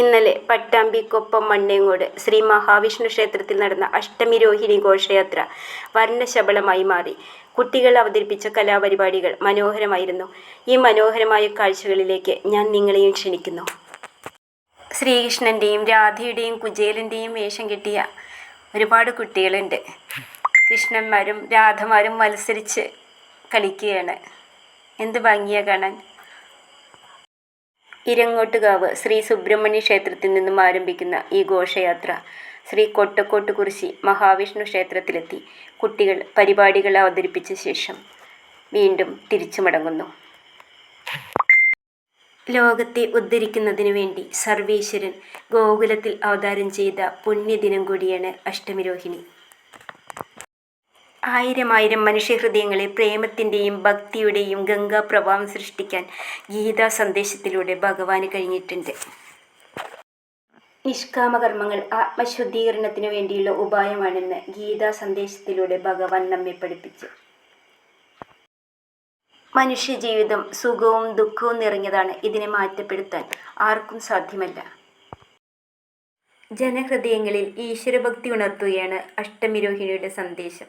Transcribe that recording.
ഇന്നലെ പട്ടാമ്പിക്കൊപ്പം മണ്ണേങ്ങോട് ശ്രീ മഹാവിഷ്ണു ക്ഷേത്രത്തിൽ നടന്ന അഷ്ടമി രോഹിണി ഘോഷയാത്ര വർണശബളമായി മാറി. കുട്ടികൾ അവതരിപ്പിച്ച കലാപരിപാടികൾ മനോഹരമായിരുന്നു. ഈ മനോഹരമായ കാഴ്ചകളിലേക്ക് ഞാൻ നിങ്ങളെയും ക്ഷണിക്കുന്നു. ശ്രീകൃഷ്ണന്റെയും രാധയുടെയും കുചേലന്റെയും വേഷം കെട്ടിയ ഒരുപാട് കുട്ടികളുണ്ട്. കൃഷ്ണന്മാരും രാധമാരും മത്സരിച്ച് കളിക്കുകയാണ്. എന്ത് ഭംഗിയാണ് കാണാൻ. ഇരങ്ങോട്ടുകാവ് ശ്രീ സുബ്രഹ്മണ്യ ക്ഷേത്രത്തിൽ നിന്നും ആരംഭിക്കുന്ന ഈ ഘോഷയാത്ര ശ്രീ കൊട്ടക്കോട്ട് കുറിശി മഹാവിഷ്ണു ക്ഷേത്രത്തിലെത്തി കുട്ടികൾ പരിപാടികൾ അവതരിപ്പിച്ച ശേഷം വീണ്ടും തിരിച്ചു മടങ്ങുന്നു ലോകത്തെ ഉദ്ധരിക്കുന്നതിനു വേണ്ടി സർവേശ്വരൻ ഗോകുലത്തിൽ അവതാരം ചെയ്ത പുണ്യദിനം കൂടിയാണ് അഷ്ടമിരോഹിണി ആയിരം ആയിരം മനുഷ്യഹൃദയങ്ങളെ പ്രേമത്തിന്റെയും ഭക്തിയുടെയും ഗംഗാപ്രവാഹം സൃഷ്ടിക്കാൻ ഗീതാ സന്ദേശത്തിലൂടെ ഭഗവാന് കഴിഞ്ഞിട്ടുണ്ട്. നിഷ്കാമകർമ്മങ്ങൾ ആത്മശുദ്ധീകരണത്തിന് വേണ്ടിയുള്ള ഉപായമാണെന്ന് ഗീതാ സന്ദേശത്തിലൂടെ ഭഗവാൻ നമ്മെ പഠിപ്പിച്ചു. മനുഷ്യജീവിതം സുഖവും ദുഃഖവും നിറഞ്ഞതാണ് ഇതിനെ മാറ്റപ്പെടുത്താൻ ആർക്കും സാധ്യമല്ല. ജനഹൃദയങ്ങളിൽ ഈശ്വരഭക്തി ഉണർത്തുകയാണ് അഷ്ടമിരോഹിണിയുടെ സന്ദേശം.